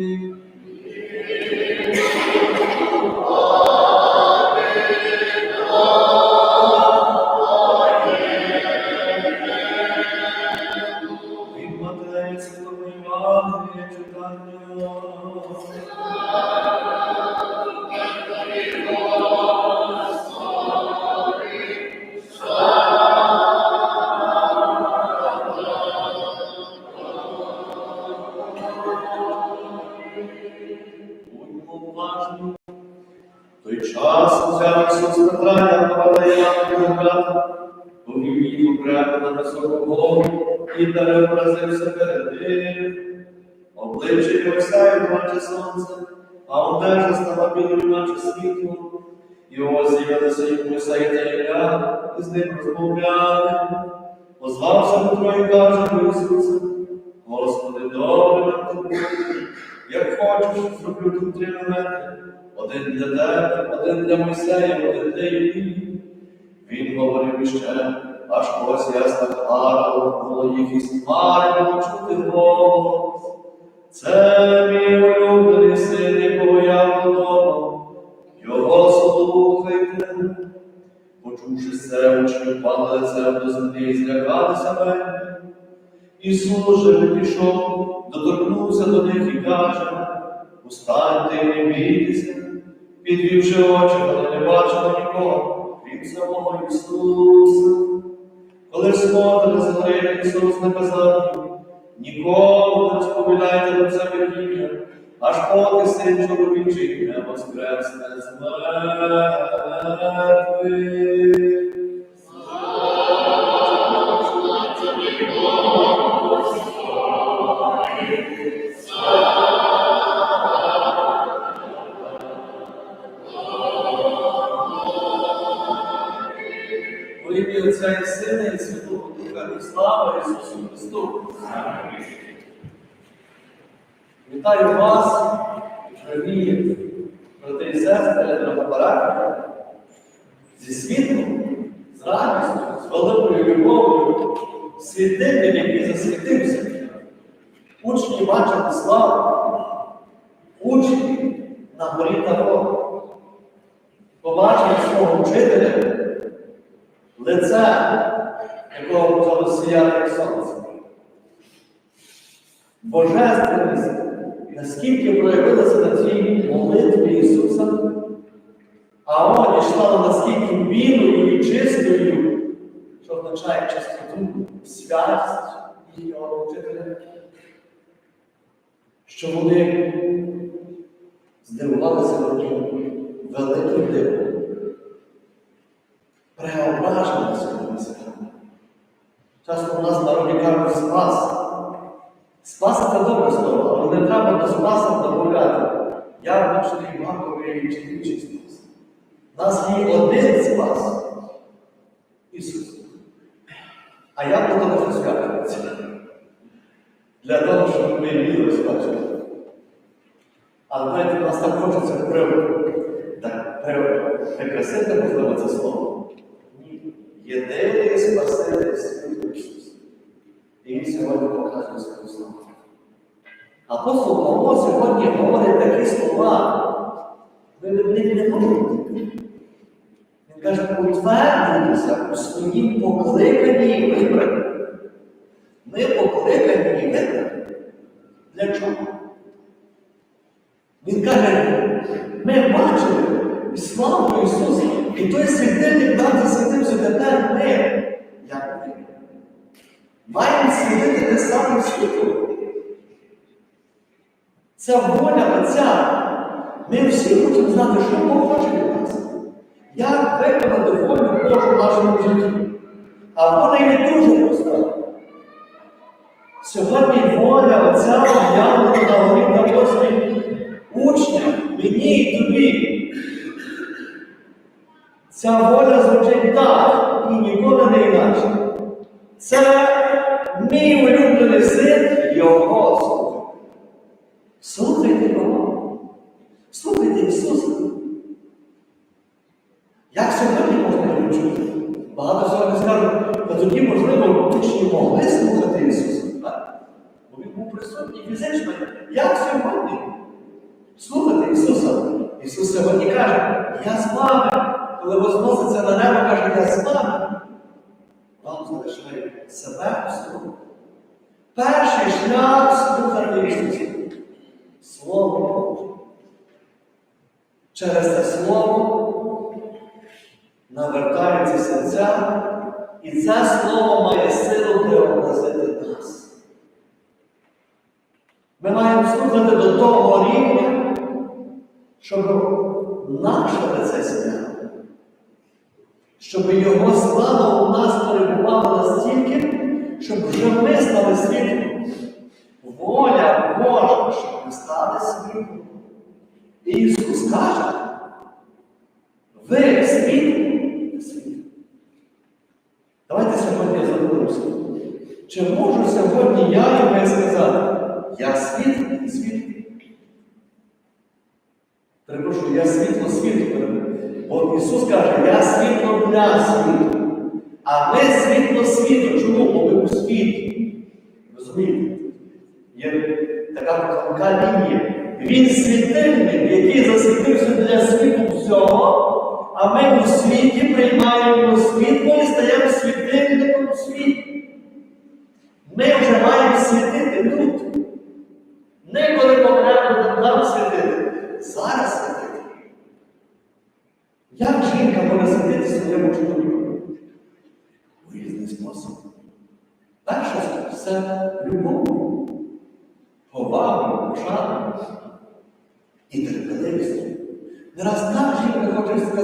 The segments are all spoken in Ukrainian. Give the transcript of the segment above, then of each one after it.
Від повів їх окремо на високу гору і переобразився перед ним. Обличчя його сяє, наче сонце, а одежа стала білою, наче світло. І ось з'явилися йому Ісаї та Ілля, і з ним розмовляли. Позвався Петро і каже до Ісуса, Господи, добре нам тобі, як хочеш, зроблю тут три намети. Один для тебе, один для Мойсея, один для Іллі. Він говорив іще, аж ось ясна хмара було їх із хмари чути голос. Це мій улюблений син, якого я подобав, його слухайте. Почувши це, учні впали лицем до землі і злякалися мене. Ісус же підійшов, доторкнувся до них і каже, устаньте і не бійтеся, підвівши очі, за Ісус наказав нікому не розповідайте про це ім'я, аж поки син чоловічий не воскресне з мертвих. На горі свого вчителя, лице, якого почало сіяти сонце. Божественність, наскільки проявилася на цій молитві Ісуса, а вона дійшла наскільки білою і чистою, що означає чистоту, святість їхнього вчителя, що вони здивувалися таким великим дивом преображення свого Месія. Часто у нас народі кажуть спас. Спас це добре слово, але не треба до спаса додати. Я маковий і чоловічий спас. У нас є один спас Ісус. А я буду розказуватися. Для того, щоб ми вміли спасти. Але знаєте, нас так хочеться приводу. Так, прикрасити можливо це слово. Ні. Єдиний Спаситель світу Ісус. І він сьогодні показує свою славу. Апостол Павло сьогодні говорить такі слова. Ви від них не можете. Він каже, утвердитися у своїм покликанні і вибранні. Ми покликані і вибрані. Для чого? Він каже, ми бачили славу Ісуса, і той світильник нам засвітився тепер ми, як ми, маємо світити те саме світло. Це воля Отця. Ми всі хочемо знати, що Бог хоче від нас. Як виконати волю Божу в нашому житті. А вона не дуже проста. Сьогодні воля Отця явлена на горі на Господі учням, мені і тобі. Ця воля звучить так і ніколи не інакше. Це мій улюблений син його слухайте. Слухайте його. Слухайте Ісуса. Як сьогодні можна його чути? Багато сьогодні скажуть, та тоді, можливо, учні могли слухати Ісуса. Так? Бо він був присутній фізично. Як сьогодні? Ісус сьогодні каже, я з вами. Коли возноситься на небо, каже, я з вами. Вам залишає себе слово. Перший шлях слухати Ісуса. Слово Боже. Через це слово навертаються серця, і це слово має силу преобразити нас. Ми маємо слухати до того рівня, щоб наше лице щоб Його слава у нас перебувала настільки, щоб вже ми стали світлом. Воля Божа, щоб ми стали світлом. І Ісус каже, ви світ, світ. Давайте сьогодні задумаємося. Чи можу сьогодні я і ви сказати, я світ і світ? Перепрошую, я світло світу. Бо Ісус каже, я світло для світу. А ми світло світу. Чому? Ми у світі. Розумієте? Є така тонка лінія. Він світильник, який засвітився для світу всього, а ми у світі приймаємо світло і стаємо світильником світі. Ми вже маємо світити тут. Не коли помремо нам світити. Зараз світити. Як жінка може світити своєму чоловіку? У різний спосіб. Перше все любов, повагою, пошаною і терпеливістю. Не раз так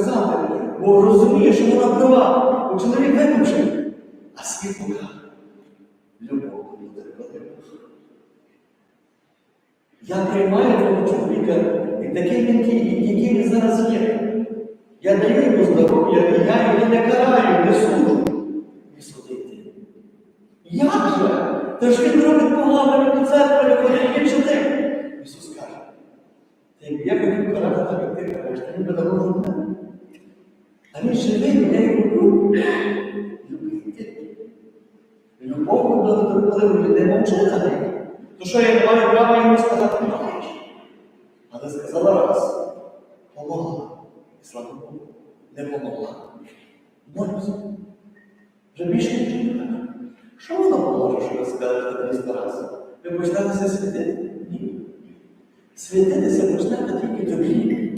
сказати, бо розуміє, що вона права, бо чоловік виключив, а світ. Любов і терпеливість. Я приймаю твого чоловіка і такий, який він зараз є. Я даю йому здоров'я, я його не караю, не суджу. І судити. Як же? Та ж він робить погано, до церкви не ходить, він же ти. Ісус каже, ти якби я хотів карати як ти кажеш, ти би давно мене. А він живий, я його люблю. Любити. Любов до терпеливої людей мовчи за. То що я маю права йому сказати не маєш? Але сказала раз, помогла. І слава Богу, не помогла. Молюся. Вже більше не. Що воно поможе, що ви скажете 200 разів? Ви почнетеся світити? Ні. Світитися почнете тільки тоді,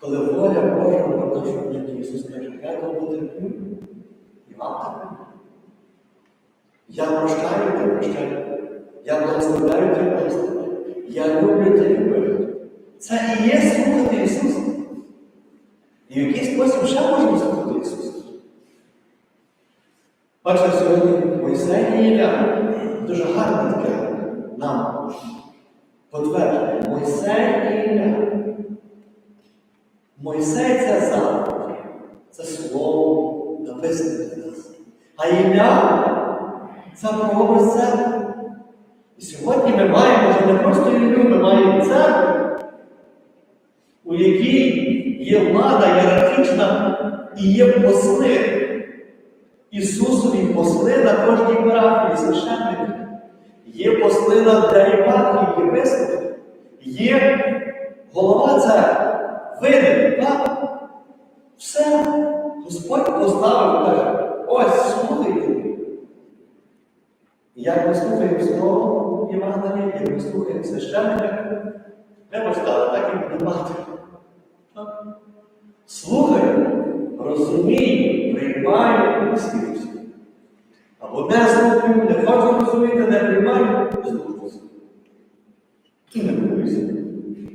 коли воля Божа нашому житті Ісус каже, тому терплю, і вам терплю. Я прощаю, ти прощаю. Я благословляю, ти благословляю. Я люблю, ти люблю. Це і є слухати Ісуса. І в який спосіб ще можна слухати Ісуса? Бачите, сьогодні Мойсей і Ілля дуже гарне таке нам потвердження. Мойсей і Ілля. Мойсей це заповідь, це слово написане для нас. А Ілля це прообраз церкви. І сьогодні ми маємо вже не просто Іллю, ми маємо церкву, у якій є влада ієрархічна і є посли. Ісусові посли на кожній парафії священники. Є посли на єпархії, є. Є голова церкви, види, так? Все. Господь поставив, каже, ось слухайте. І Як ми слухаємо слово Євангелія, як ми слухаємо священника, вибачте, але так і буде мати. Слухай, розумій, приймай і. Або не слухаю, не хочу розуміти, не приймаю, не слухаюся. І не боюся,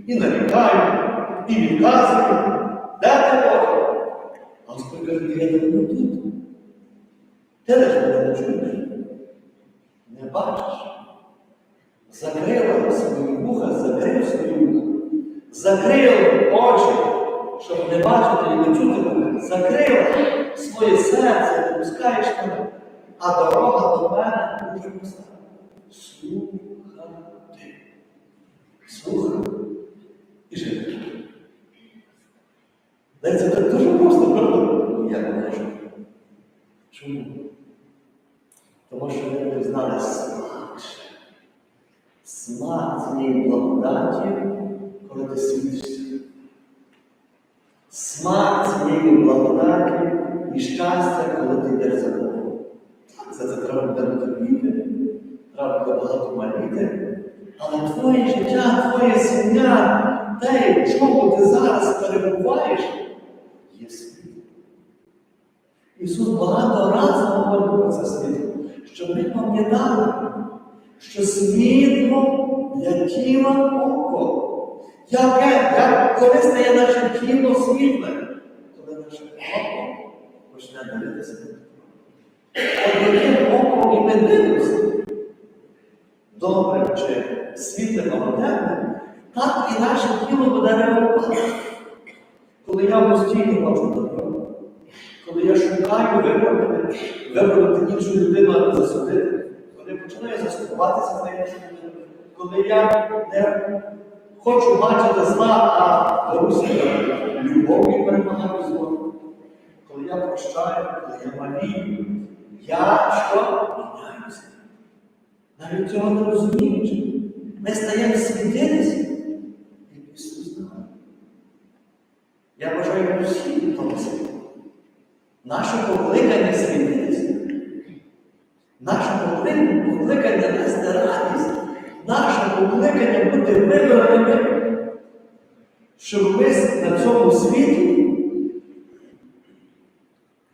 і нарікаю, і відказую. Де ти Боже? А Господь каже, я не буду тут. Ти лиш не чуєш. Не бачиш. Закрила свої вуха, закрив свої вуха. Закрив очі, щоб не бачити і не чути мене. Закрила своє серце, не пускаєш мене. А дорога до мене дуже проста. Слухати. Слухати і жити. Це дуже просто, правда? Я не можу. Чому? Тому що ми не знали смак. Смак цієї благодаті, коли ти світишся. Смак цієї благодаті і щастя, коли ти йдеш за Богом. За це треба буде робити, треба буде багато маліти. Але твоє життя, твоє сім'я, те, чому ти зараз перебуваєш є світ. Ісус багато разів говорив про це світло, щоб ми пам'ятали, що світло для тіла око. Яке, як коли стає наше тіло світле, коли наше око почне дивитися. От яким оком і ми дивимося, добре чи світле темне, так і наше тіло буде реагувати. Коли я постійно бачу добро, коли я шукаю виправити, виправити іншу людину, засудити, коли починаю заступатися за іншу людину, коли я не хочу бачити зла, а беруся до любові перемагаю зло, коли я прощаю, коли я малію, я що? Міняюся. Навіть цього не розуміючи. Ми стаємо світитися, як Ісус знає. Бажаю тому. Наше покликання світитися, наше покликання нести радість, наше покликання бути вибраними, щоб ми на цьому світі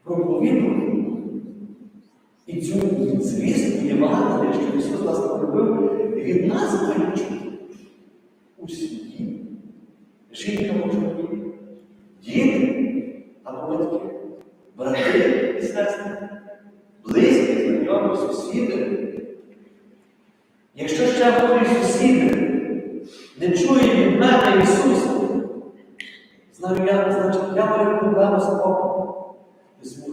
проповідували і цю звістку Євангелія, що Ісус нас поробив, від нас чути. У сім'ї, жінка може бути, діти або батьки, брати і сестри, близькі, знайомі, сусіди. Якщо ще мої сусіди не чують від мене Ісуса, знаю я, значить, я маю проблему з оком, з.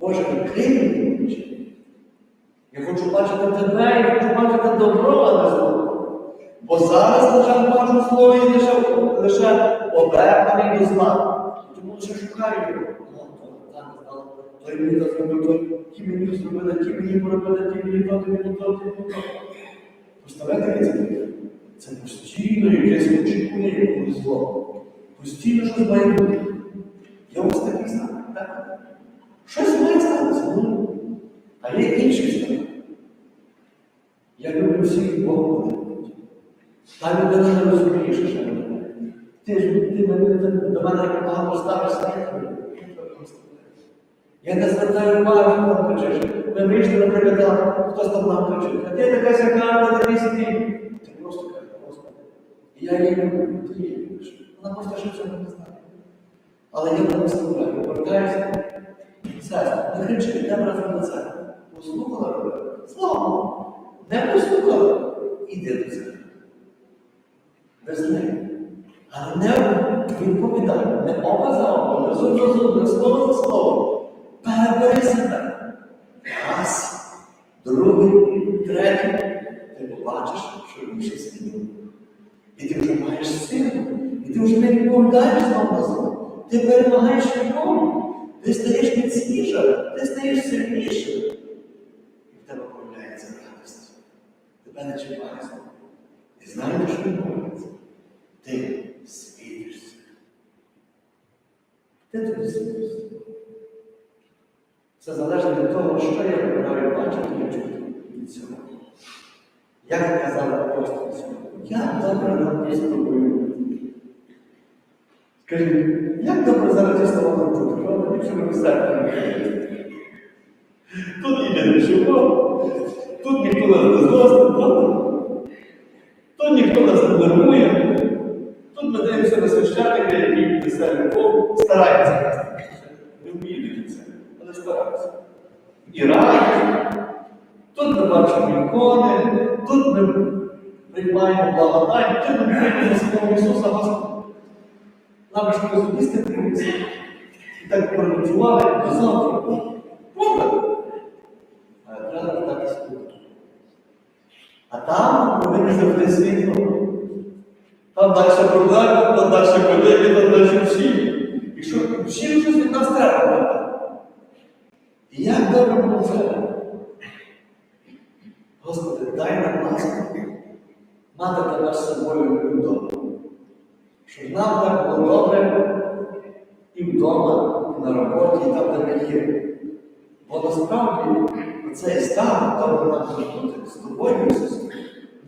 Боже, відкрий мені очі. Я хочу бачити тебе, я хочу бачити добро, а не зло. Бо зараз, на жаль, бачу зло і лише, лише обернений до зла. Тому лише шукаю його. Той мені так зробив, той, ті мені зробили, ті мені поробили, ті мені то, ті мені то, ті мені то. Представляєте, це? Це постійно якесь очікування якогось зло. Постійно щось має бути. Я ось такий знак, так? Щось має статися, ну. А є інші стани. Я люблю всіх Бога. Та людина не розуміє, що ще. Ти ж ти до мене погано ставишся. Я не звертаю уваги, там кричиш. Ми вийшли, наприклад, хтось там нам кричить. А ти така сяка, ти такий сякий. Ти просто кажеш, Господи. І я її люблю, ти її. Вона просто ще цього не знає. Але я не виставляю, повертаюся. Сестра, не кричи, йдемо разом до церкви. Послухала тебе? Слава Богу. Не послухала. Іди до церкви. Без. Але не відповідай, не за не слово за слово. Перебери себе. Раз, другий, третій. Ти побачиш, що більше світу. І ти вже маєш силу. І ти вже не відповідаєш знову на зло. Ти перемагаєш любов'ю. Ти стаєш міцнішим, ти стаєш сильнішим. І в тебе появляється радість. Тебе не чіпає знову. І знаєш, що відбувається? Ти світишся. Ти тобі світишся. Це залежить від того, що я вибираю бачити і чути від цього. Як казав апостол сьогодні, я добре на спробую. Скажіть, як добре зараз слова чути? Правда, якщо ми все Тут ніде не чого, тут ніхто нас не злостить, правда? Тут ніхто нас не нервує. Тут ми на священника, який несе любов, старається. Не вміє до але старається. І радість. Тут ми бачимо ікони, тут ми приймаємо благодать, тут ми приймаємо самого Ісуса Господа. Нам ж розумісти дивимося. І так переночували до завтра. Але треба так і спокійно. А там повинні завжди світло. Там далі проблеми, там далі колеги, там далі всі. І що всім щось від нас треба. І як добре було це? Господи, дай нам ласку мати тебе з собою вдома. Щоб нам так було добре і вдома, і на роботі, і там, де ми є. Бо насправді цей стан, де нам з тобою, Ісус,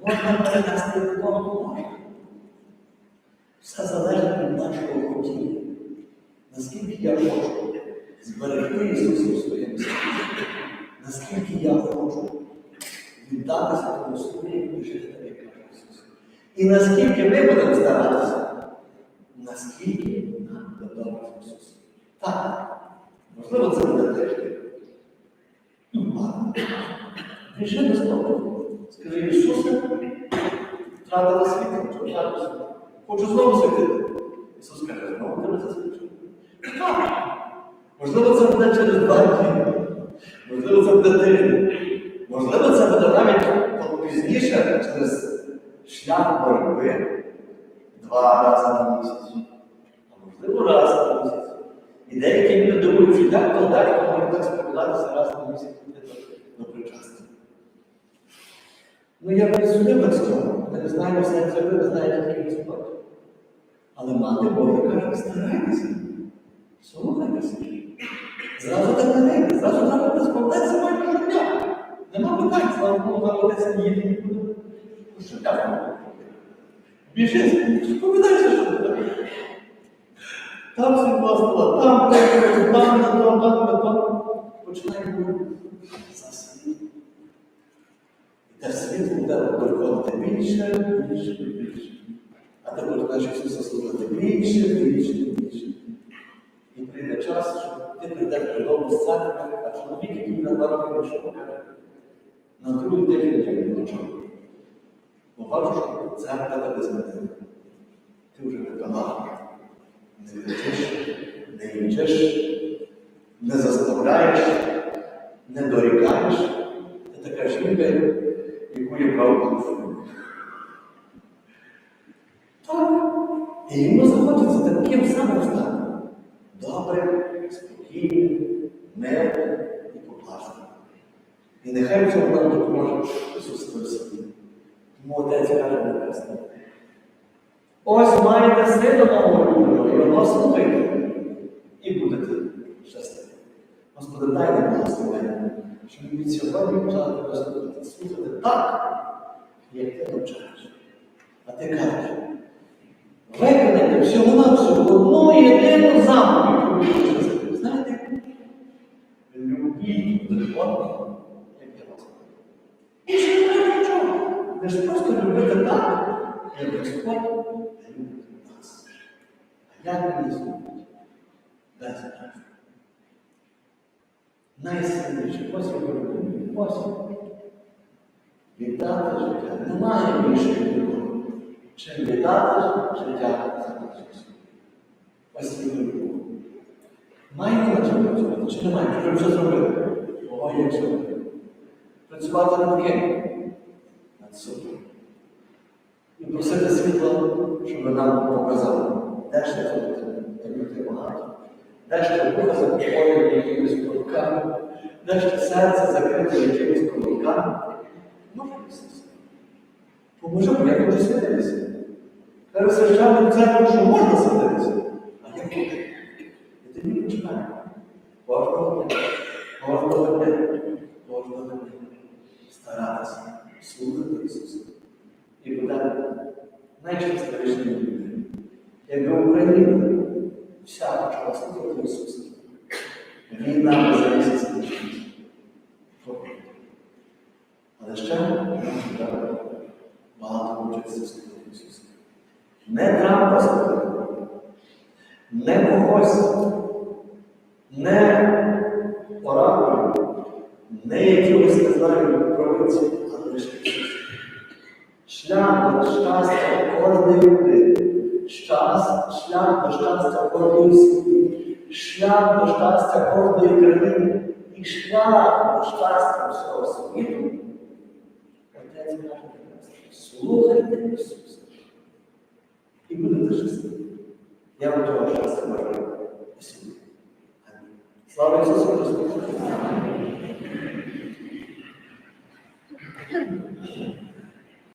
можна перенести додому. Все залежить від нашого хотіння. Наскільки я хочу зберегти Ісуса в своєму серці, наскільки я хочу віддатися тому слові і жити так, як каже Ісус. І наскільки ми будемо старатися, наскільки нам додав Ісус. Так, можливо, це буде тиждень. Ну, ладно. До слова. Скажи, Ісусе, втратила світло, втратила Хочу знову світити. Ісус каже, знову тебе засвічу. Можливо, це буде через два дні. Можливо, це буде тиждень. Можливо, це буде навіть пізніше через шлях боротьби два рази на місяць. А можливо, раз на місяць. І деякі люди думають, як то далі може так спокладатися раз на місяць до причастя. Ну, я присудив до цього. Ми не знаємо все це, ви знаєте тільки Господь. Але мати Бога каже, старайтеся. Слухайтеся. Зразу так не вийде, зразу треба не складеться майже життя. Нема питань, слава Богу, на отець не їде нікуди. Життя. Біжи, сповідайся, що ти там. Там всі власнила, там прийде, там не то, там не то. Починай І те світ буде приходити більше, більше, більше. А ти починаєш Ісуса слухати більше, більше, більше. І прийде час, що ти прийдеш додому з церкви, а чоловік, який на два роки прийшов, каже, на другий день я не почав. Бо бачу, що церква тебе змінила. Ти вже не канал, не вчиш, не вчиш, не заставляєш, не дорікаєш. Ти така жінка, І йому захочеться таким самим стати. Добре, спокійним, мирним і поблажним. І нехай в цьому нам допоможе Ісус Христос. Тому Отець каже Небесний. Ось маєте сина нового любого, його слухайте, і будете щасливі. Господи, дай нам благословення, щоб від сьогодні почали тебе слухати так, як ти навчаєш. А ти кажеш, виконайте всього на всього одну єдину заповідь. Знаєте, любіть одного, як я вас. І ще не треба нічого. Ви ж просто любите так, як Господь любить нас. А як він любить? Без нас. Найсильніше, його любить. Ось. Віддати життя. Немає більшої чим віддати життя за Ісуса. Ось його любов. Маємо на чому працювати, чи немає? Що вже зробити? О, як зробити? Працювати над ким? Над собою. І просити світла, щоб нам показали, де ще зробити любити багато, де ще вуха закупорені якимись поруками, де ще серце закрите якимись помилками. Може. Бо я хочу святитися. Зараз священник церкви, що можна святитися, а я буду. І тоді починає. Кожного дня, кожного дня, кожного дня старатися слухати Ісуса. І буде найчастіше людини. Якби Україна вся почала слухати Ісуса, війна за місяць закінчиться. Але ще нам треба багато вчитися слухати Ісуса. Не треба слухати, не когось, не оракулів, не якихось, не знаю, а лише Шлях до щастя кожної людини, шлях до щастя кожної сім'ї, шлях до щастя кожної країни і шлях до щастя всього світу. Отець каже, слухайте Ісуса. І будете щасливі. Я вам того щастя бажаю. Salve Jesus Cristo.